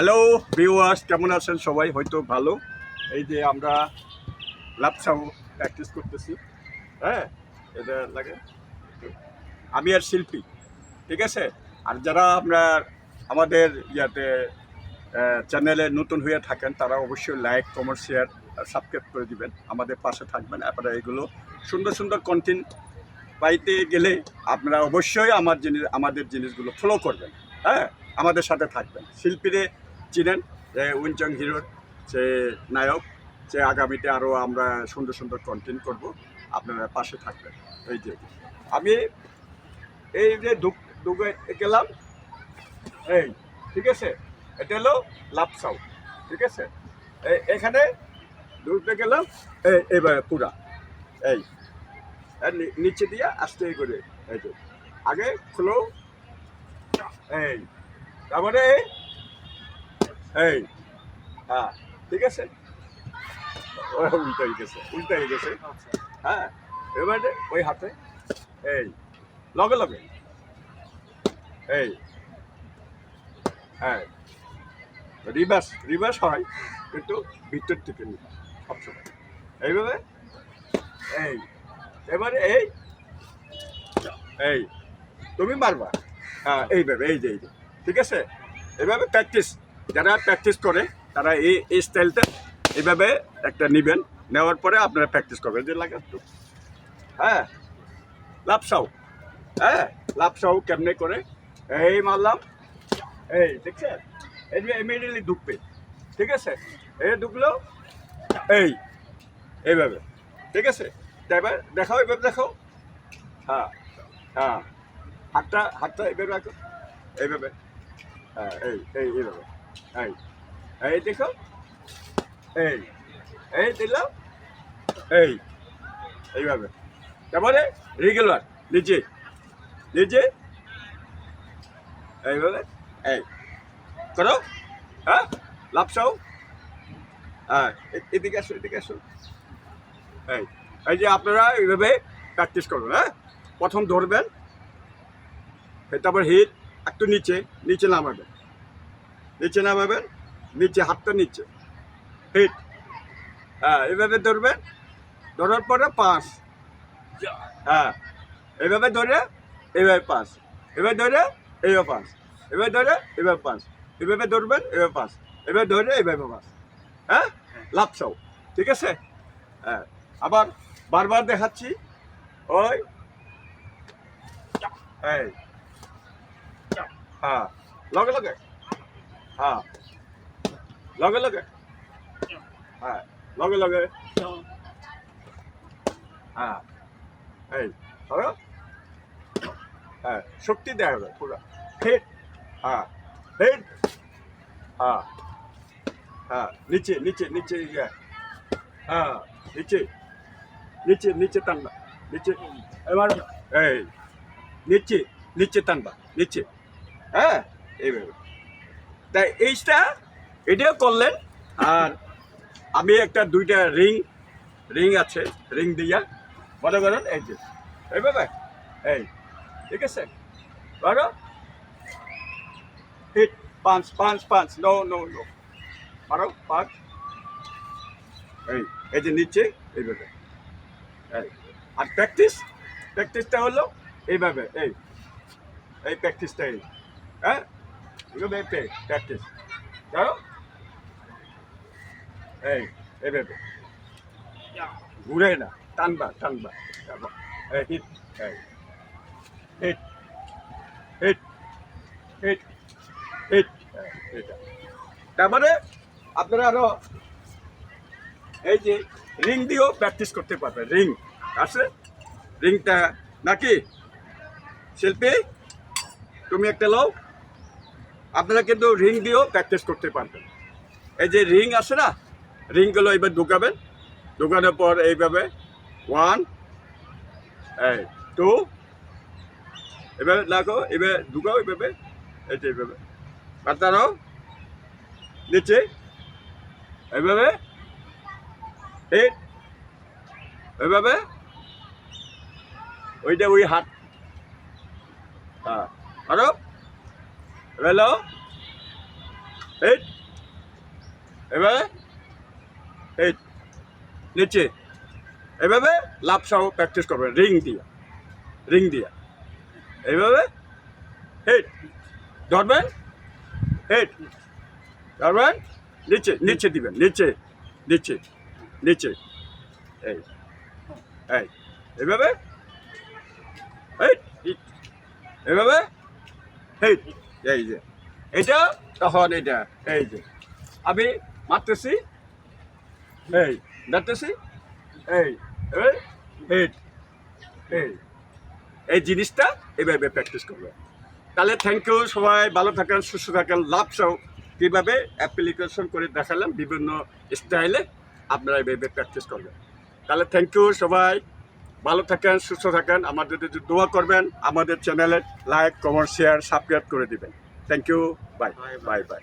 Hello viewers কেমন আছেন সবাই? হয়তো ভালো। এই যে আমরা লাপসাও প্র্যাকটিস করতেছি। হ্যাঁ এটা লাগে। আমি আর শিল্পী, ঠিক আছে? আর যারা আমরা আমাদের ইয়াতে চ্যানেলে নতুন হয়ে থাকেন, তারা অবশ্যই লাইক কমেন্ট শেয়ার সাবস্ক্রাইব করে দিবেন। আমাদের পাশে থাকবেন। আপনারা এগুলো সুন্দর সুন্দর কন্টেন্ট পাইতে গেলে আপনারা অবশ্যই আমার জিনিস, আমাদের জিনিসগুলো ফলো করবেন। হ্যাঁ আমাদের সাথে থাকবেন। শিল্পীরে চিনেন যে উইনচং হিরোর সে নায়ক সে আগামীতে আরও আমরা সুন্দর সুন্দর কন্টেন্ট করব, আপনারা পাশে থাকবেন। এই যে, আমি এই যে ঢুকে গেলাম, এই, ঠিক আছে? এটা হলো লাপসাউ ঠিক আছে? এই এখানে ঢুকতে গেলাম এই এবার পুরা, এই নিচে দিয়ে আস্তে করে, এই যে, আগে খুলো এই তারপরে এই হ্যাঁ ঠিক আছে? ও, উল্টা হয়ে গেছে, উল্টা হয়ে গেছে। হ্যাঁ এবারে ওই হাতে। এই, লগে লগে। এই হ্যাঁ। রিভার্স রিভার্স হয়, কিন্তু ভিতর থেকে নিবা সবসময়। এইভাবে? এই, এবারে এই এই, তুমি মারবা। হ্যাঁ এইভাবে, এই যে এই যে। ঠিক আছে? এইভাবে প্র্যাকটিস যারা প্র্যাকটিস করে, তারা এই এই স্টাইলটা এইভাবে একটা নেবেন। নেওয়ার পরে আপনারা প্র্যাকটিস করবেন। যে লাগে একটু। হ্যাঁ? লাপসাও হ্যাঁ? লাপসাও কেমনে করে? এই মারলাম। এই, দেখছেন? এই যে ইমিডিয়েটলি ঢুকবে। ঠিক আছে? এই ঢুকলো। এই, এইভাবে। ঠিক আছে? এবার দেখাও এবার দেখাও। হ্যাঁ হ্যাঁ। হাতটা হাতটা এইভাবে রাখো। এইভাবে। হ্যাঁ এই, এইভাবে। এই এই দেখো, এই এই দিলাম এই, এইভাবে। তারপরে রেগুলার নিচে নিচে এইভাবে, এই, করো হ্যাঁ লাপসাও হ্যাঁ এদিকে আসো এদিকে আসো, এই এই যে আপনারা এইভাবে প্র্যাকটিস করবেন হ্যাঁ প্রথম ধরবেন, তারপর হিট একটু নিচে নিচে নামাবেন। নিচে নামাবেন, নিচে হাতটা নিচে। হিট হ্যাঁ এভাবে ধরবেন, ধরার পরে পাঁচ হ্যাঁ এভাবে ধরে এইভাবে পাঁচ এভাবে ধরে এইভাবে পাঁচ এভাবে ধরে এভাবে পাঁচ এভাবে ধরবেন, এভাবে পাঁচ এভাবে ধরে এইভাবে পাঁচ হ্যাঁ? লাপসাও ঠিক আছে? হ্যাঁ। আবার বারবার দেখাচ্ছি। ওই। হ্যাঁ। লগে লগে। হ্যাঁ। লগে লগে। হ্যাঁ লগে লগে। হ্যাঁ। এই হ্যাঁ শক্তি দেওয়া হবে পুরো। হিট হ্যাঁ হিট হ্যাঁ। হ্যাঁ নিচে নিচে নিচে ইয়ে। হ্যাঁ নিচে। নিচে নিচে টানবা। নিচে। এবার, এই, নিচে নিচে টানবা। নিচে। হ্যাঁ এইভাবে। তাই এইটা এটাও করলেন। আর আমি একটা দুইটা রিং রিং আছে, রিং দিয়া। মনে করেন এই যে এইভাবে এই, ঠিক আছে? বলো হিট পাঁচ পাঁচ পাঁচ নো নো নো মারো পাঁচ এই এই যে নিচে, এইভাবে। এই, আর প্র্যাকটিস প্র্যাকটিসটা হলো এইভাবে, এই এই প্র্যাকটিসটা এই হ্যাঁ? এইভাবে প্র্যাকটিস জানো এই এইভাবে ঘুরে না টানবা টানবা হিট হিট হিট হিট তারপরে আপনারা আরও এই যে রিং দিয়েও প্র্যাকটিস করতে পারবেন। রিং আছে? রিংটা নাকি? শিল্পী তুমি একটা লও। আপনারা কিন্তু রিং দিয়েও প্র্যাকটিস করতে পারবেন। এই যে রিং আছে না রিংগুলো এবার ঢুকাবেন। ঢুকানোর পর এইভাবে ওয়ান এই টু এভাবে লাগো এভাবে ঢুকাও এভাবে এই যে এইভাবে। পাতানো নিচে, এইভাবে হিট ওইভাবে ওইটা ওই হাত। হ্যাঁ আরও হ্যালো এই এভাবে এই নিচে এভাবে লাভ সহ প্র্যাকটিস করবেন রিং দিয়া রিং দিয়া এইভাবে হেড ধরবেন হেড ধরবেন নিচে নিচে দিবেন নিচে নিচে নিচে এই এই এভাবে এই এভাবে এই এই যে এটা তখন এটা এই যে। আমি মারতেছি, এই ধরতেছি এই এই এই এই। জিনিসটা এইভাবে প্র্যাকটিস করবে। তাহলে থ্যাংক ইউ সবাই, ভালো থাকেন, সুস্থ থাকেন, লাভ সহ। কীভাবে অ্যাপ্লিকেশন করে দেখালাম বিভিন্ন স্টাইলে আপনারা এইভাবে প্র্যাকটিস করবেন। তাহলে থ্যাংক ইউ সবাই। ভালো থাকেন সুস্থ থাকেন আমাদের যদি দোয়া করবেন আমাদের চ্যানেলে লাইক কমেন্ট শেয়ার সাবস্ক্রাইব করে দিবেন। Thank you bye bye bye